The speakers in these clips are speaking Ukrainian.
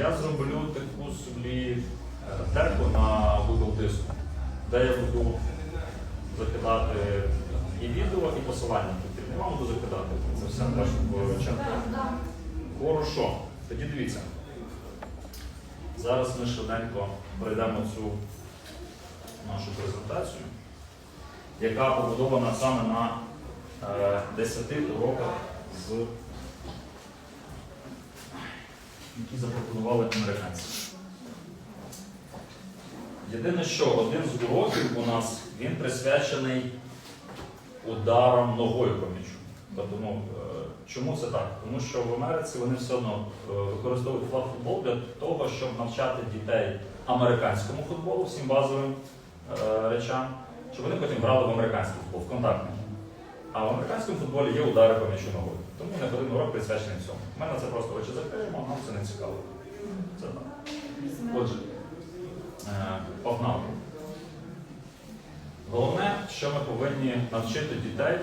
я зроблю таку собі е, терку на Google диску, де я буду закидати і відео, і посилання. потрібні. Я вам буду закидати. Це все теж в чат. Хорошо. Тоді дивіться. Зараз ми швиденько пройдемо цю нашу презентацію, яка побудована саме на е, 10 уроках, з, які запропонували американці. Єдине, що один з уроків у нас він присвячений ударам ногою по м'ячу. Тобто, ну, е, чому це так? Тому що в Америці вони все одно е, використовують футбол для того, щоб навчати дітей американському футболу, всім базовим е, речам, щоб вони потім грали в американський футбол, в контактний. А в американському футболі є удари по м'ячу ногою. Тому не один урок присвячений цьому. У мене це просто очі закриємо, нам це не цікаво. Це так. Отже, е, погнали. Головне, що ми повинні навчити дітей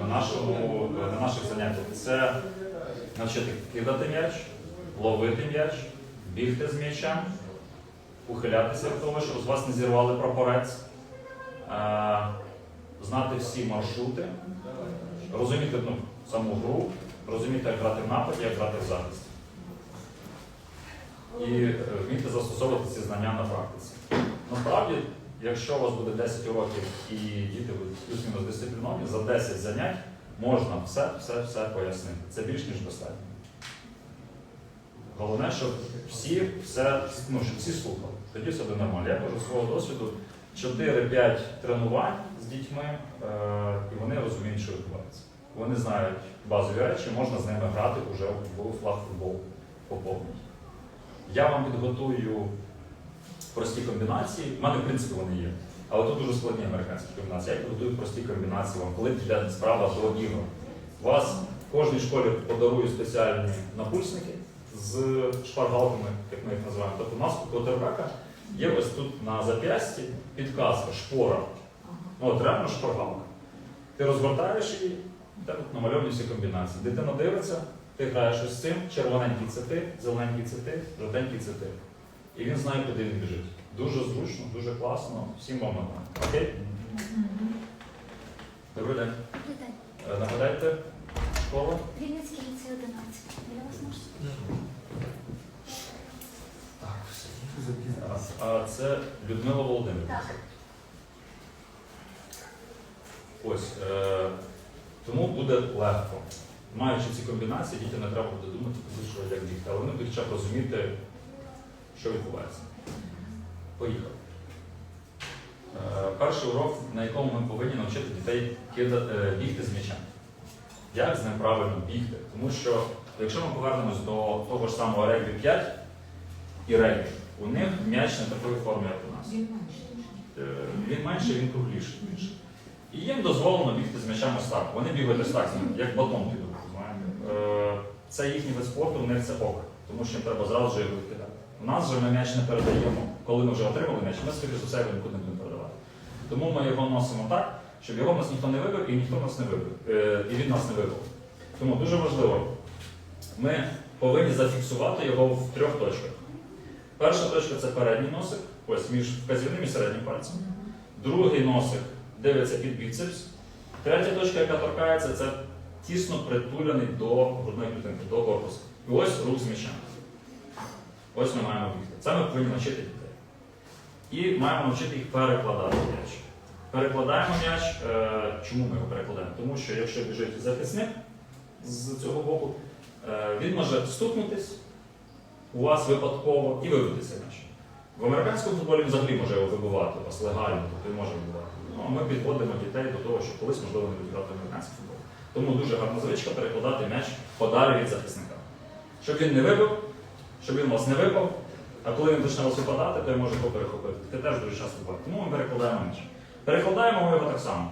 на, нашому, на наших заняттях, це навчити кидати м'яч, ловити м'яч, бігти з м'ячем, ухилятися від того, щоб з вас не зірвали прапорець, е, знати всі маршрути, розуміти ну, саму гру, розуміти, як грати в нападі, як грати в захисті. І е, вміти застосовувати ці знання на практиці. Насправді, якщо у вас буде 10 уроків і діти будуть плюс-мінус дисципліновані, за 10 занять можна все, все, все пояснити. Це більш ніж достатньо. Головне, щоб всі все, ну, щоб всі слухали. Тоді все буде нормально. Я кажу свого досвіду 4-5 тренувань з дітьми, е, і вони розуміють, що відбувається. Вони знають базові речі, можна з ними грати вже в флаг футбол по. Я вам підготую прості комбінації. У мене, в принципі, вони є. Але тут дуже складні американські комбінації. Я підготую прості комбінації вам, коли йде справа до ігор. Вас в кожній школі подарують спеціальні напульсники з шпаргалками, як ми їх називаємо. Тобто у нас у котербека є ось тут на зап'ясті підказка, шпора. Ну, от реально шпаргалка. Ти розгортаєш її, тут намальовані всі комбінації. Дитина дивиться, ти граєш ось цим, червоненький це ти, зелененький це ти, жовтенький це ти. І він знає, куди він біжить. Дуже зручно, дуже класно. Всім вам нормально. Окей? Добрий день. Е, Нагадайте школу. Вінницький ліцей 11. Біля вас наш? Так, все. А це Людмила Володимирівна. Так. Ось. Е, тому буде легко. Маючи ці комбінації, дітям не треба буде думати, що як бігти, але вони будуть хоча б розуміти, що відбувається. Поїхали. Е, перший урок, на якому ми повинні навчити дітей кидати, е, бігти з м'ячем. Як з ним правильно бігти? Тому що, якщо ми повернемось до того ж самого регбі 5 і регбі, у них м'яч не такої форми, як у нас. Е, Він менший, він кругліший. І їм дозволено бігти з ось так. Вони бігають з ним, як батон підуть. Е, Це їхній вид спорту, у них це ок, тому що їм треба зразу же його відкидати. У нас же ми м'яч не передаємо. Коли ми вже отримали м'яч, ми скоріше за все його нікуди не будемо передавати. Тому ми його носимо так, щоб його в нас ніхто не вибив і ніхто нас не вибив. Е, І він нас не вибив. Тому дуже важливо, ми повинні зафіксувати його в трьох точках. Перша точка це передній носик, ось між вказівним і середнім пальцем. Другий носик дивиться під біцепс. Третя точка, яка торкається, це тісно притулений до грудної клітинки, до корпусу. І ось рух з м'ячем. Ось ми маємо бігти. Це ми повинні навчити дітей. І маємо навчити їх перекладати м'яч. Перекладаємо м'яч. Е, чому ми його перекладаємо? Тому що якщо біжить захисник з цього боку, е, він може стукнутись у вас випадково і вибитися м'яч. В американському футболі взагалі може його вибивати у вас легально, тобто може вибивати. Ну, а ми підводимо дітей до того, що колись можливо не будуть грати американський футбол. Тому дуже гарна звичка перекладати м'яч подалі від захисника. Щоб він не вибив, щоб він вас не випав, а коли він почне вас випадати, то він може його перехопити. Таке теж дуже часто буває. Тому ми перекладаємо м'яч. Перекладаємо ми його так само.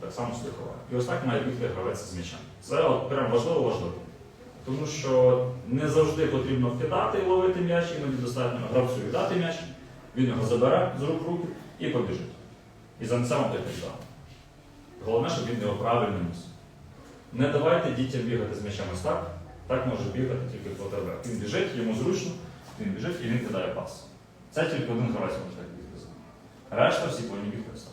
Так само стиховає. І ось так має бігти гравець з м'ячем. Це от прям важливо важливо. Тому що не завжди потрібно вкидати і ловити м'яч, іноді достатньо гравцю віддати м'яч, він його забере з рук в руки і побіжить. І занесе вам той тачдаун. Головне, щоб він його правильно ніс. Не давайте дітям бігати з м'ячем ось так, Так може бігати тільки квотербек. Він біжить, йому зручно, він біжить і він кидає пас. Це тільки один гравець може так бігти. Решта всі повинні бігти високо.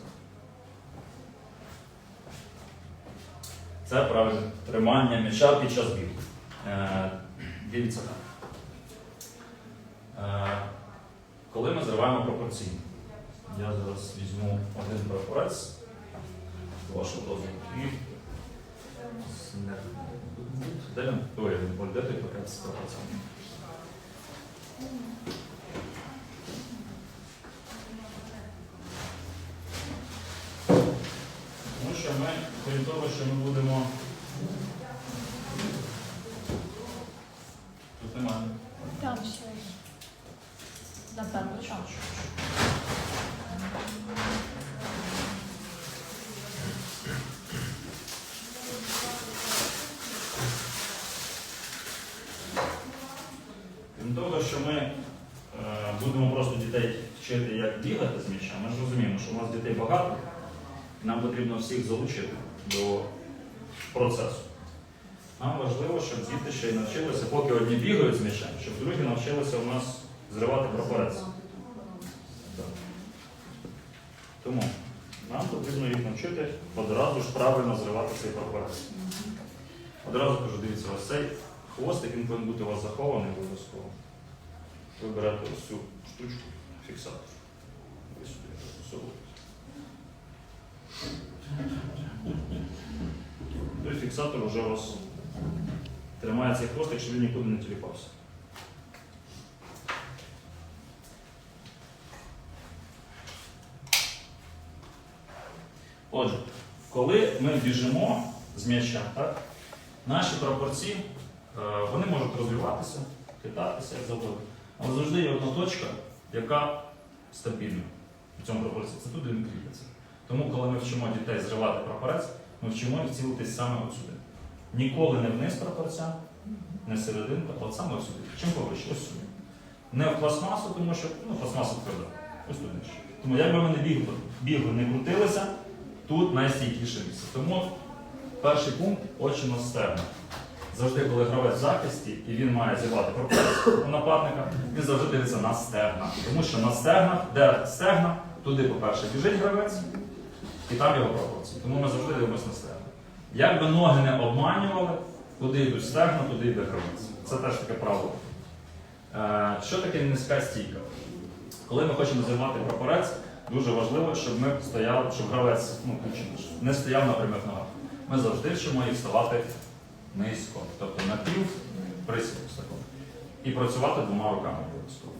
Це правильне тримання м'яча під час бігу. Е, дивіться так. Е, коли ми зриваємо пропорційно, я зараз візьму один прапорець, з вашого дозволу, і де він? Ой, він де той пакет з прапорцями? Тому що ми, крім того, що ми будемо. Крім того, що ми е, будемо просто дітей вчити, як бігати з м'ячем, ми ж розуміємо, що у нас дітей багато, і нам потрібно всіх залучити до процесу. Нам важливо, щоб діти ще й навчилися, поки одні бігають з м'ячем, щоб другі навчилися у нас зривати прапорець. Тому нам потрібно їх навчити одразу ж правильно зривати цей прапорець. Одразу кажу, дивіться, ось цей хвостик він повинен бути у вас захований обов'язково. Ви берете ось цю штучку, фіксатор. Ви сюди засовуєте. Той фіксатор вже у вас тримає цей хвостик, щоб він нікуди не тіліпався. Отже, коли ми біжимо з м'яча, так, наші пропорції е, вони можуть розвиватися, хитатися як завгодно. Але завжди є одна точка, яка стабільна в цьому пропорції. Це туди він кріпиться. Тому, коли ми вчимо дітей зривати прапорець, ми вчимо їх цілитись саме от сюди. Ніколи не вниз прапорця, не серединка, а от саме от сюди. Чим повище? Ось сюди. Не в пластмасу, тому що ну, пластмаса тверда. Ось нижче. Тому як би ми не бігли, бігли, не крутилися, тут найстійкіше місце. Тому перший пункт очі на стегна. Завжди, коли гравець в захисті і він має зірвати пропорцію у нападника, він завжди дивиться на стегна. Тому що на стегнах, де стегна, туди, по-перше, біжить гравець, і там його пропорції. Тому ми завжди дивимося на стегна. Як би ноги не обманювали, куди йдуть стегна, туди йде гравець. Це теж таке правило. Е, Що таке низька стійка? Коли ми хочемо зірвати прапорець, дуже важливо, щоб ми стояли, щоб гравець ну, не стояв на прямих ногах. Ми завжди вчимо їх ставати низько, тобто на пів присіду такого. І працювати двома руками обов'язково.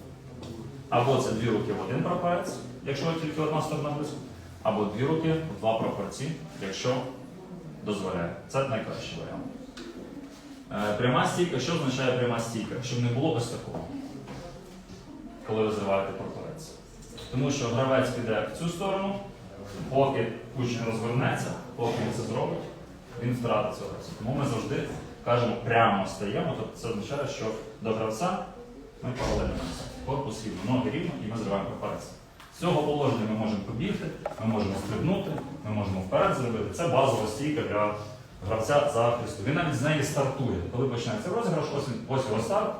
Або це дві руки в один прапорець, якщо тільки одна сторона близько, або дві руки в два прапорці, якщо дозволяє. Це найкращий варіант. Е, Пряма стійка, що означає пряма стійка? Щоб не було ось такого, коли ви зриваєте прапорець. Тому що гравець піде в цю сторону, поки учень розвернеться, поки він це зробить, він втратить цього гравця. Тому ми завжди кажемо прямо стаємо, тобто це означає, що до гравця ми паралельно корпус рівно, ноги рівно і ми зриваємо прапорець. З цього положення ми можемо побігти, ми можемо стрибнути, ми можемо вперед зробити. Це базова стійка для гравця захисту. Він навіть з неї стартує. Коли починається розіграш, ось, він- ось його старт,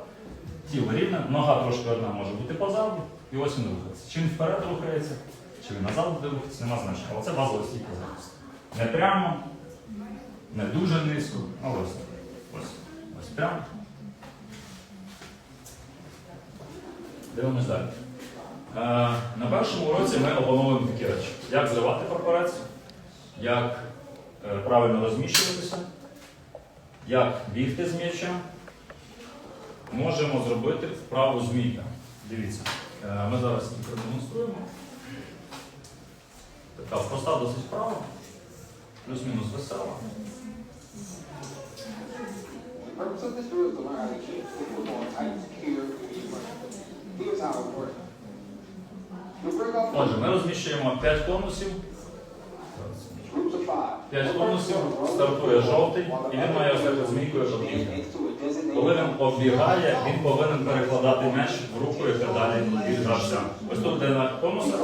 тіло рівне, нога трошки одна може бути позаду, і ось він рухається. Чи він вперед рухається, чи він назад буде рухатися, нема значення. Але це базова стійка захисту. Не прямо, не дуже низько, а ось. так. Ось, ось прямо. Дивимось далі. Е, на першому уроці ми опановуємо такі речі. Як зривати прапорець, як е, правильно розміщуватися, як бігти з м'яча. Можемо зробити вправу змійка. Дивіться, е, ми зараз її продемонструємо. Така проста досить вправа, плюс-мінус весела. This to. Here's how it works. Off Отже, ми розміщуємо 5 конусів. groups 5 конусів, стартує жовтий, і він має ось змійкою designated Коли він оббігає, він повинен перекладати м'яч в руку, яка далі від гравця. Ось тут, де на конусах,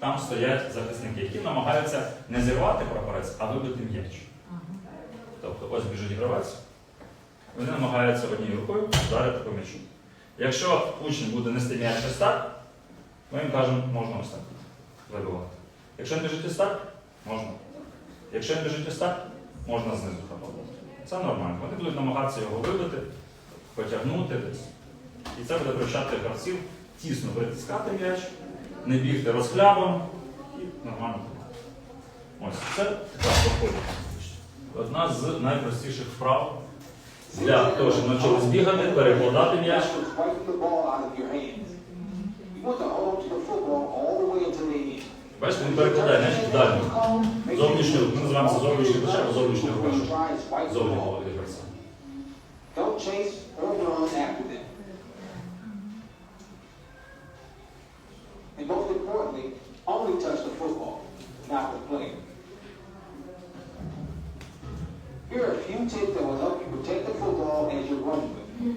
там стоять захисники, які намагаються не зірвати прапорець, а вибити м'яч. Тобто ось біжить гравець, вони намагаються однією рукою вдарити по м'ячу. Якщо учень буде нести м'яч ось так, ми їм кажемо, можна ось так вибивати. Якщо він біжить ось так, можна. Якщо він біжить ось так, можна знизу хапати. Це нормально. Вони будуть намагатися його вибити, потягнути десь. І це буде привчати гравців тісно притискати м'яч, не бігти розхлябом і нормально. Ось це така проходить. Одна з найпростіших вправ для того, щоб навчились бігати, перекладати м'яч. Бачите, він перекладає м'яч в дальню. Зовнішню, ми називаємо це зовнішній плече або зовнішню the Зовні голови гравця. And most importantly, only touch the football, not the player. Here are a few tips that will help you protect the football as you're running with it.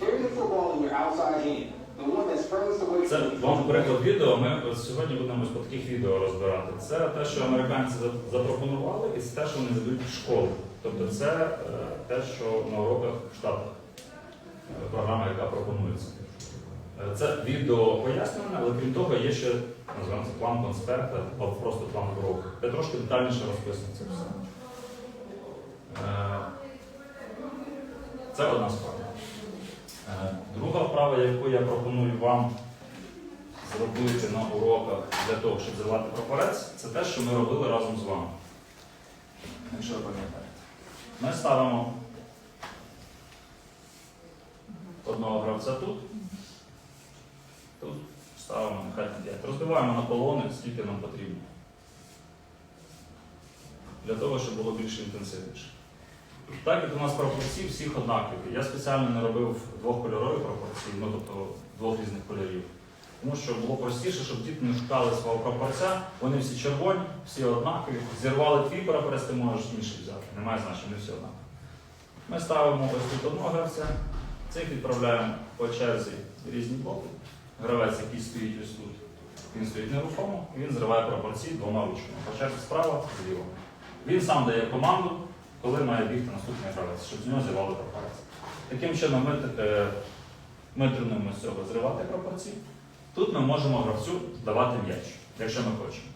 Carry the football in your outside hand, Це вам приклад відео. Ми сьогодні будемо по таких відео розбирати. Це те, що американці за- запропонували, і це те, що вони задають в школу. Тобто це е, те, що на уроках в Штатах. Е, Програма, яка пропонується. Е, Це відео пояснювання, але крім того, є ще називаємо це план конспекта або просто план уроку, де трошки детальніше розписано це все. Е, Це одна справа. Е, Друга вправа, яку я пропоную вам зробити на уроках для того, щоб зривати прапорець, це те, що ми робили разом з вами. Якщо ви пам'ятаєте. Ми ставимо одного гравця тут, тут ставимо нехай 5. Розбиваємо на колони, скільки нам потрібно. Для того, щоб було більш інтенсивніше. Так як у нас пропорції всіх однакові. Я спеціально не робив двохкольорові пропорції, ну тобто двох різних кольорів. Тому що було простіше, щоб діти не шукали свого прапорця, вони всі червоні, всі однакові. Зірвали твій прапорець, ти можеш інший взяти. Немає значення, вони всі однакові. Ми ставимо ось тут одного гравця, цих відправляємо по черзі різні боки. Гравець, який стоїть ось тут, він стоїть нерухомо, він зриває пропорції двома ручками. По справа, зліва. Він сам дає команду, коли має бігти наступний гравець, щоб з нього зірвали пропорції. Таким чином ми, е, ми тренуємо з цього зривати пропорції. Тут ми можемо гравцю давати м'яч, якщо ми хочемо.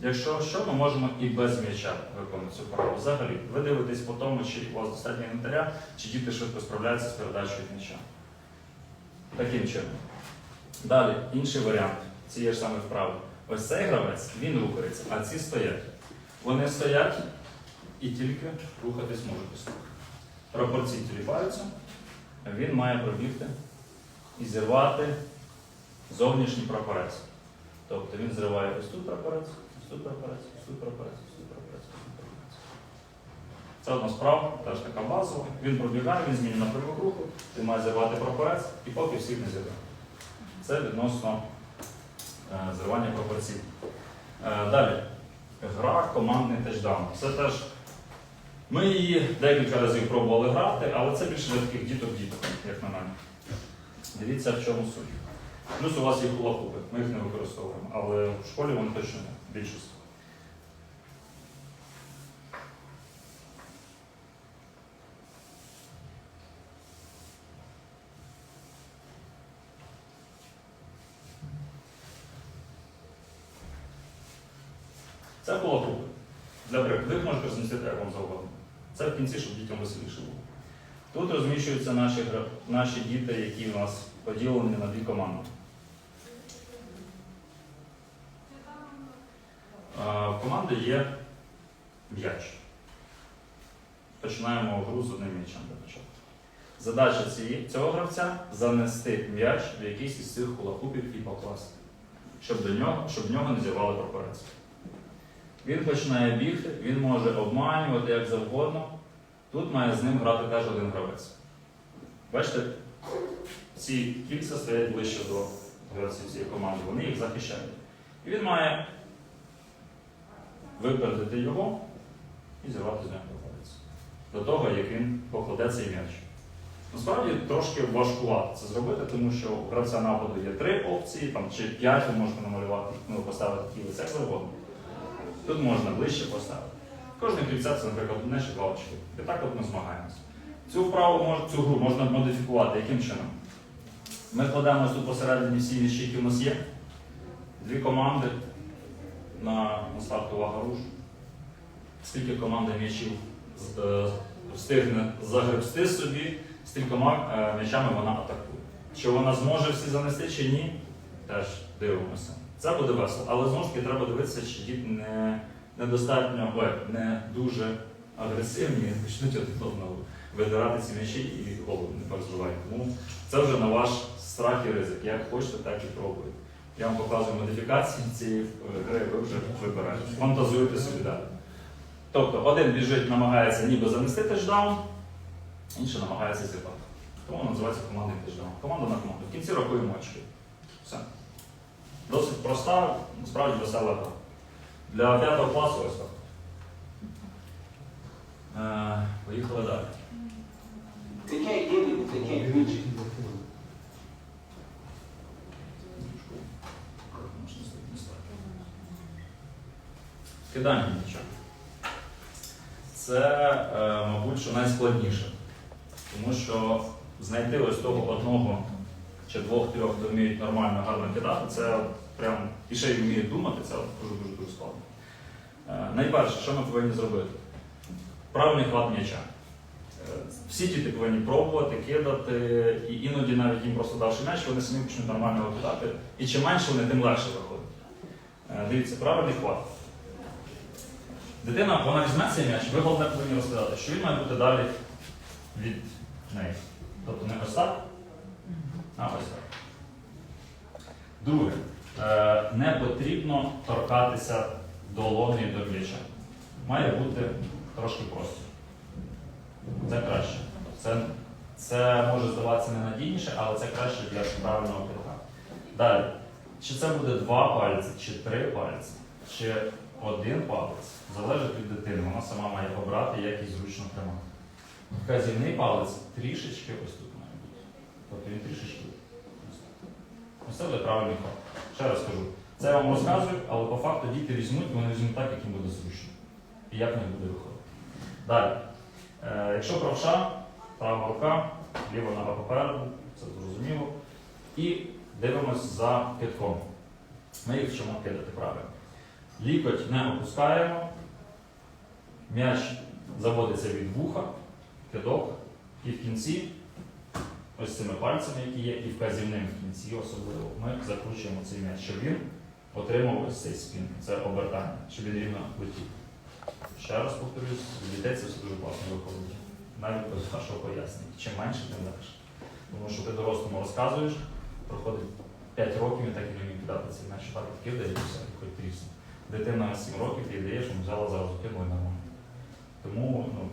Якщо що, ми можемо і без м'яча виконати цю вправу. Взагалі, ви дивитесь по тому, чи у вас достатньо інвентаря, чи діти швидко справляються з передачею м'яча. Таким чином. Далі, інший варіант цієї ж самої вправи. Ось цей гравець, він рухається, а ці стоять. Вони стоять і тільки рухатись можуть. Пропорції тіліпаються, він має пробігти і зірвати зовнішній прапорець. Тобто він зриває ось тут прапорець, ось тут прапорець, ось тут прапорець, ось тут прапорець, ось тут прапорець. Це одна справа, теж така базова. Він пробігає, він змінює напрямок руху, він має зірвати прапорець і поки всіх не зірве. Це відносно е, зривання пропорцій. Е, далі. Гра командний тачдаун. Це теж. Ми її декілька разів пробували грати, але це більше для таких діток-діток, як на мене. Дивіться, в чому суть. Плюс у вас є хулахупи, ми їх не використовуємо, але в школі вони точно не більшість. Це хулахупи. Для прикладу, їх можете розмістити як вам завгодно. Це в кінці, щоб дітям веселіше було. Тут розміщуються наші, наші діти, які у нас поділені на дві команди. В команди є м'яч. Починаємо гру з одним м'ячем для початку. Задача цього гравця занести м'яч в якийсь із цих хулахупів і покласти, щоб, до нього, щоб в нього не зірвали прапорець. Він починає бігти, він може обманювати як завгодно. Тут має з ним грати теж один гравець. Бачите, ці кільця стоять ближче до гравців цієї команди, вони їх захищають. І він має випередити його і зірвати з нього прапорець. До того, як він покладе цей м'яч. Насправді трошки важкувато це зробити, тому що у гравця нападу є три опції, там, чи п'ять ви можете намалювати, ну, поставити такий лицек завгодно. Тут можна ближче поставити. Кожне кільце це, наприклад, одне чи два очки. І так от ми змагаємося. Цю вправу цю гру можна модифікувати. Яким чином? Ми кладемо тут посередині всі м'ячі, які в нас є. Дві команди на, на старт увага руш. Скільки команда м'ячів з- е, встигне загребсти собі, стількома е, м'ячами вона атакує. Чи вона зможе всі занести чи ні, теж дивимося. Це буде весело, але знову ж таки треба дивитися, чи діти не, недостатньо, ой, не дуже агресивні, почнуть одного видирати ці м'ячі і голову не переживають. Тому це вже на ваш страх і ризик. Як хочете, так і пробуйте. Я вам показую модифікації цієї гри, ви вже вибираєте. Фантазуєте собі далі. Тобто один біжить, намагається ніби занести тачдаун, інший намагається зірвати. Тому називається командний тиждень. Команда на команду. В кінці рахуємо очки. Все. Досить проста, насправді весела гра. Для п'ятого класу ось так. Е, поїхали далі. They can't reach it. Кидання м'яча. Це, е, мабуть, що найскладніше. Тому що знайти ось того одного чи двох-трьох, хто вміють нормально гарно кидати, це прям і ще й вміють думати, це дуже дуже складно. Е, найперше, що ми повинні зробити? Правильний хват м'яча. Е, Всі діти повинні пробувати, кидати, і іноді навіть їм просто давши м'яч, вони самі почнуть нормально його кидати. І чим менше вони, тим легше виходить. Е, Дивіться, правильний хват. Дитина, вона візьме цей м'яч, ви головне повинні розказати, що він має бути далі від неї. Тобто не ось так, а ось так. Друге, не потрібно торкатися долонею до м'яча. Має бути трошки просто. Це краще. Це, це може здаватися ненадійніше, але це краще для правильного кидка. Далі. Чи це буде два пальці, чи три пальці, чи один палець, залежить від дитини. Вона сама має обрати, як їй зручно тримати. Вказівний палець трішечки ось тут має бути. Тобто він трішечки. ось це буде правильний ход. Ще раз кажу, це я вам розказую, але по факту діти візьмуть, вони візьмуть так, як їм буде зручно. І як них буде виходити. Далі. Е, якщо правша, права рука, ліва нога попереду, це зрозуміло. І дивимось за китком. Ми їх вчимо кидати правильно. Лікоть не опускаємо, м'яч заводиться від вуха, кидок, і в кінці, ось цими пальцями, які є, і вказівним в кінці особливо, ми закручуємо цей м'яч, щоб він отримав ось цей спін, це обертання, щоб він рівно летів. Ще раз повторюсь, дітей це все дуже класно виходить. Навіть без вашого пояснення. Чим менше, тим легше. Тому що ти дорослому розказуєш, проходить 5 років, він так і не вміє кидати цей м'яч, так кидає і хоч трісне. Дитина 7 років, ти даєш, взяла зразу кинула нормально. Тому, ну,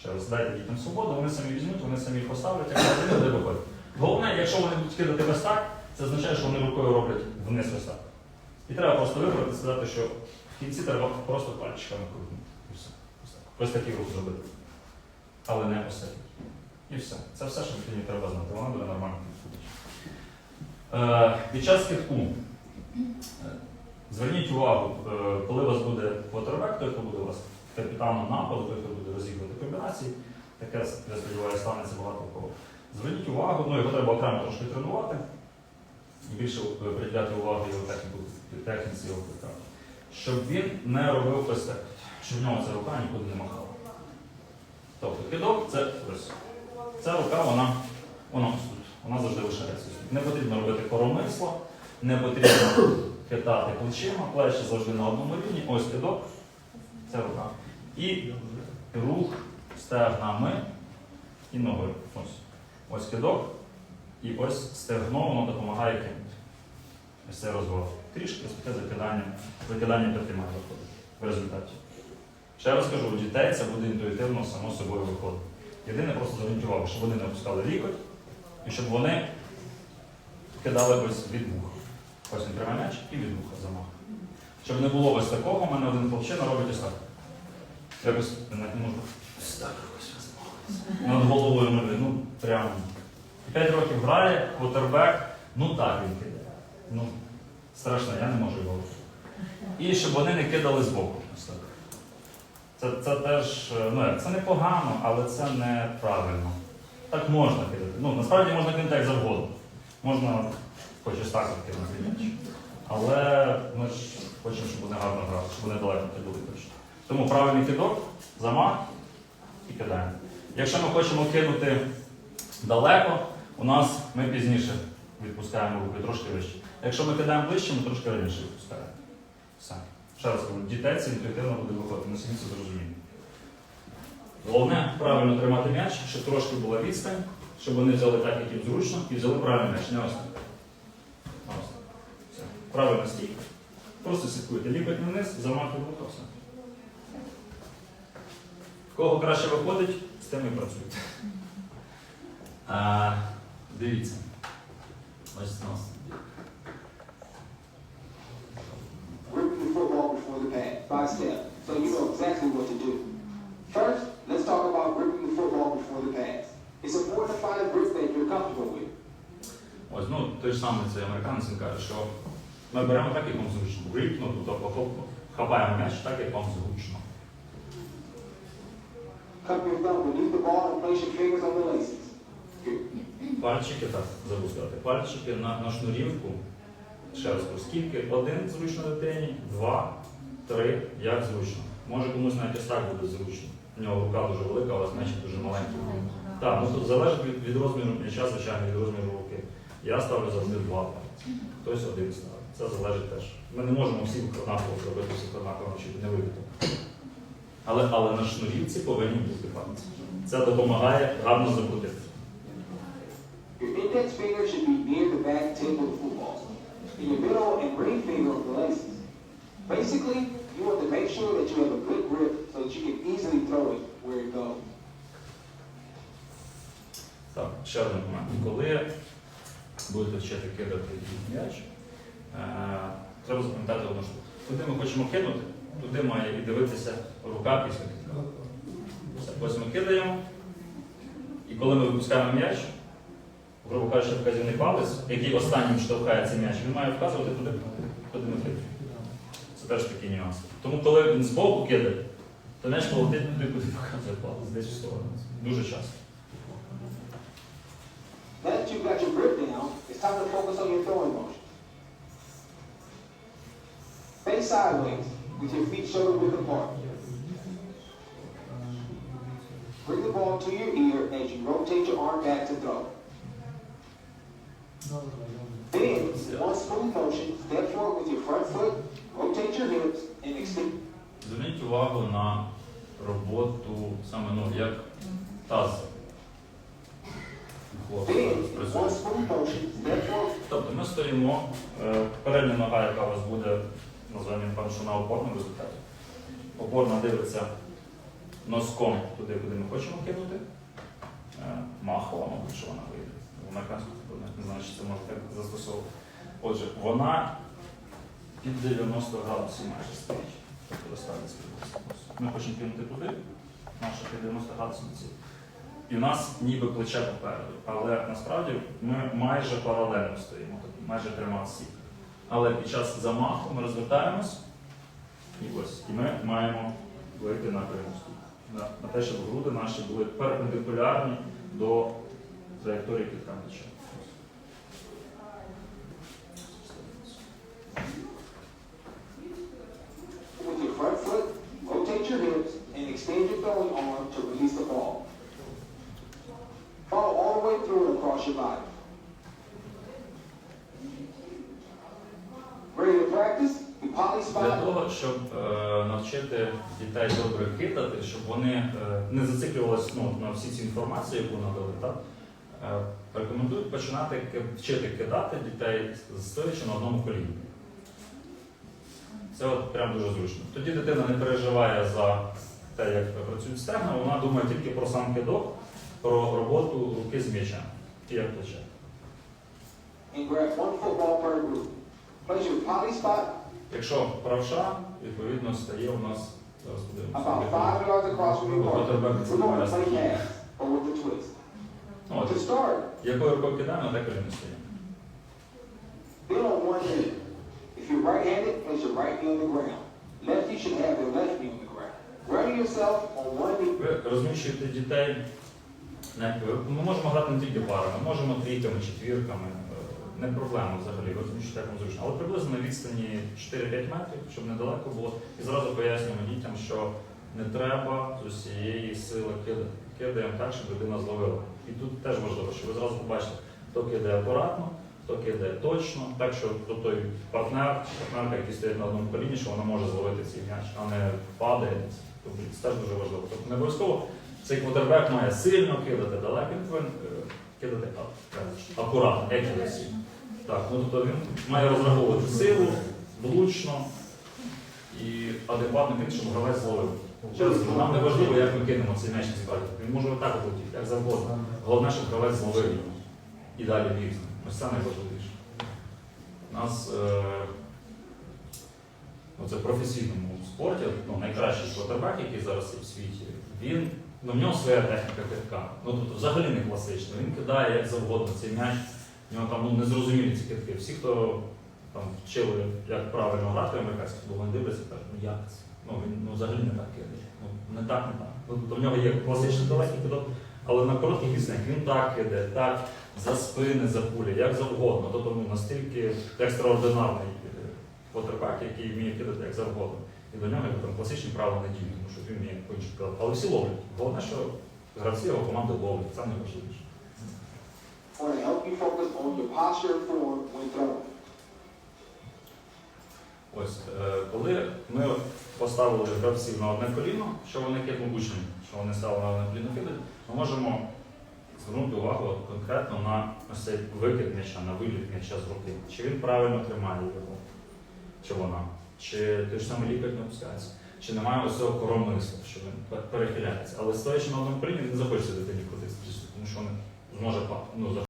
ще дайте дітям свободу, вони самі візьмуть, вони самі поставлять, а вони де виходить. Головне, якщо вони будуть кидати ось так, це означає, що вони рукою роблять вниз ось так. І треба просто вибрати, і сказати, що в кінці треба просто пальчиками крутнути. І все. Ось так. Такий рух зробити. Але не ось. І все. Це все, що дитині треба знати. Вона буде нормально. Е, під час китку. е, Зверніть увагу, е, коли у вас буде квотербек, той, хто буде у вас капітаном нападу, хто буде розігрувати комбінації, таке, я сподіваюся, станеться багато кого. Зверніть увагу, ну його треба окремо трошки тренувати і більше приділяти увагу його техніку, техніці його китка. Щоб він не робив ось так, щоб в нього ця рука нікуди не махала. Тобто кидок це ось. Ця рука, вона, вона ось тут. Вона завжди лишається. Не потрібно робити коромисло, не потрібно хитати плечима, плечі завжди на одному рівні. Ось кидок, ця рука. І рух стегнами і ногою. Ось. Ось кидок. І ось стегно, воно допомагає кинути. Ось цей розворот. Трішки таке закидання, закидання п'яти має виходити в результаті. Ще раз кажу, у дітей це буде інтуїтивно само собою виходити. Єдине просто зверніть увагу, щоб вони не опускали лікоть і щоб вони кидали ось від вуха. Ось він тримає м'яч і від вуха замах. Щоб не було ось такого, у мене один хлопчина робить ось так. Якось не можу. Над головою мене, ну прямо. П'ять років грає, квотербек, ну так він кидає. Ну, страшно, я не можу його. І щоб вони не кидали. Ось так. Це, це теж е, ну, як, це непогано, але це неправильно. Так можна кидати. Ну, насправді можна кинути як завгодно. Можна хоч ось так кинути м'яч. Але ми ж хочемо, щоб вони гарно грали, щоб вони далеко кидали точно. Тому правильний кидок, замах і кидаємо. Якщо ми хочемо кинути далеко, у нас ми пізніше відпускаємо руки трошки вище. Якщо ми кидаємо ближче, ми трошки раніше відпускаємо. Все. Ще раз кажу, дітей інтуїтивно буде виходити, на собі це зрозуміє. Головне правильно тримати м'яч, щоб трошки була відстань, щоб вони взяли так, як їм зручно, і взяли правильний м'яч, не ось так. Ось так. Все. Правильно стійка. Просто слідкуйте. Ліпить вниз, замах і рука, все. В кого краще виходить, з тим і працюйте. А, дивіться. Ось нас. Gripping the football before the pass, by step, so you know exactly what to do. First, let's talk about gripping the football before the pass. It's important to find a grip that you're comfortable with. Ось, ну, той ж самий цей американець він каже, що ми беремо так, як вам зручно. Grip, ну, тобто хапаємо м'яч так, як вам зручно. Cup your thumb beneath the ball and place your fingers on the laces. Пальчики, так, забув сказати, пальчики на, на шнурівку. Ще раз, скільки? Один зручно дитині, два, три, як зручно. Може комусь навіть ось так буде зручно. У нього рука дуже велика, а у м'ячик дуже маленький. Так, ну тут залежить від, від розміру м'яча, звичайно, від розміру руки. Я ставлю завжди два пальці. Хтось один ставить. Це залежить теж. Ми не можемо всіх однаково зробити, всіх однаково навчити, не вийде. Але, але на шнурівці повинні бути пальці. Це допомагає гарно закрутити. Your index finger should be near the back tip of the football, and your middle and ring finger on the laces. Basically, you want to make sure that you have a good grip so that you can easily throw it where it goes. Так, ще один момент. Коли будете вчити кидати м'яч, е, треба запам'ятати одну штуку. Куди ми хочемо кинути, туди має і дивитися рука після кидка. Ось ми кидаємо, і коли ми випускаємо м'яч, грубо кажучи, вказівний палець, який останнім штовхає цей м'яч, він має вказувати туди, куди ми кидаємо. Це теж такий нюанс. Тому коли він збоку кидає, то м'яч полетить туди, куди показує палець, десь в сторону. Дуже часто. That you've got your grip down, it's time to focus on your throwing motion. Face sideways with your feet shoulder width apart. Bring the ball to your ear as you rotate your arm back to throw. Then, one smooth motion, step forward with your front foot, rotate your hips, and extend. Зверніть увагу на роботу саме ну, як таз. Хлопці Then, зараз one smooth motion, step forward. Тобто ми стоїмо, е, передня нога, яка у вас буде, називаємо певно, що на опорному результаті. Опорна дивиться носком туди, куди ми хочемо кинути. Е, Махова, мабуть, що вона вийде. В американському футболі не знаю, чи це може так застосовувати. Отже, вона під 90 градусів майже стоїть. Тобто під Ми хочемо кинути туди, наша під 90 градусів ці. І у нас ніби плече попереду. Але насправді ми майже паралельно стоїмо, тобто майже трьома сік. Але під час замаху ми розвертаємось і ось. І ми маємо вийти на перемогу. На, на те, щоб груди наші були перпендикулярні до траєкторії кітка м'яча. With your front foot, rotate your hips and extend your throwing arm to release the ball. Follow all the way through and across your body. Ready to practice? You poly Для spot. того, щоб е, навчити дітей добре кидати, щоб вони е, не зациклювалися ну, на всі ці інформації, яку надали, так? Е, рекомендують починати вчити кидати дітей, стоячи на одному коліні. Це от прям дуже зручно. Тоді дитина не переживає за те, як працюють стегна, вона думає тільки про сам кидок, про роботу руки з м'ячем і як плече. Якщо правша, відповідно стає у нас зараз about подивимося. five yards across from your partner. We're going to play pass or with the twist. Ну, To start, якою рукою кидаємо, так і не стоїмо. Build on one knee. If you're right-handed, place your right knee on the ground. Lefty should have their left knee on the ground. Grounding yourself on one knee. Ви розміщуєте дітей. не- Ми можемо грати не тільки парами, можемо трійками, четвірками. Е, Не проблема взагалі, як вам зручно. Але приблизно на відстані 4-5 метрів, щоб недалеко було. І зразу пояснюємо дітям, що не треба з усієї сили кидати. Кидаємо так, щоб людина зловила. І тут теж важливо, щоб ви зразу побачите, хто кидає акуратно, хто кидає точно, так що то той партнер, партнерка, який стоїть на одному коліні, що вона може зловити цей м'яч, а не падає. Тобто Це теж дуже важливо. Тобто не обов'язково цей квотербек має сильно кидати далеко, він е, кидати а- акуратно, accuracy. Так, ну тобто він має розраховувати силу, влучно і адекватно тим, щоб гравець зловив. Ще раз нам не важливо, як ми кинемо цей м'яч насправді. Він може отак полетіти, як завгодно. Головне, щоб гравець зловив його. І далі біг. Ось це найважливіше. У нас е, оце в професійному спорті, ну, найкращий квотербек, який зараз є в світі, він, ну, в нього своя техніка китка. Ну, тобто взагалі не класична. Він кидає як завгодно цей м'яч. В нього там ну, незрозумілі ці китки. Всі, хто там вчили, як правильно грати в американський футбол, вони дивляться кажуть, ну як це? Ну він ну, взагалі не так кидає. Ну, не так, не так. Ну, тобто в нього є класичний далекий кидок, але на коротких відстанях він так кидає, так, за спини, за пулі, як завгодно. Тобто ну, настільки екстраординарний е, квотербек, який вміє кидати як завгодно. І до нього там класичні правила діють, тому що він вміє по-іншому кидати. Але всі ловлять. Головне, що гравці його команди ловлять, це найважливіше. Want to help you focus on your posture and form when throwing. Ось, е, коли ми поставили гравців на одне коліно, що вони кидали учні, що вони стали на одне коліно кидати, ми можемо звернути увагу конкретно на ось цей викид м'яча, на виліт м'яча з руки. Чи він правильно тримає його, чи вона, чи той ж самий лікар не опускається, чи немає ось цього коромисла, що він перехиляється. Але стоячи на одному коліні, він не захоче дитині крутитися, тому що він зможе ну,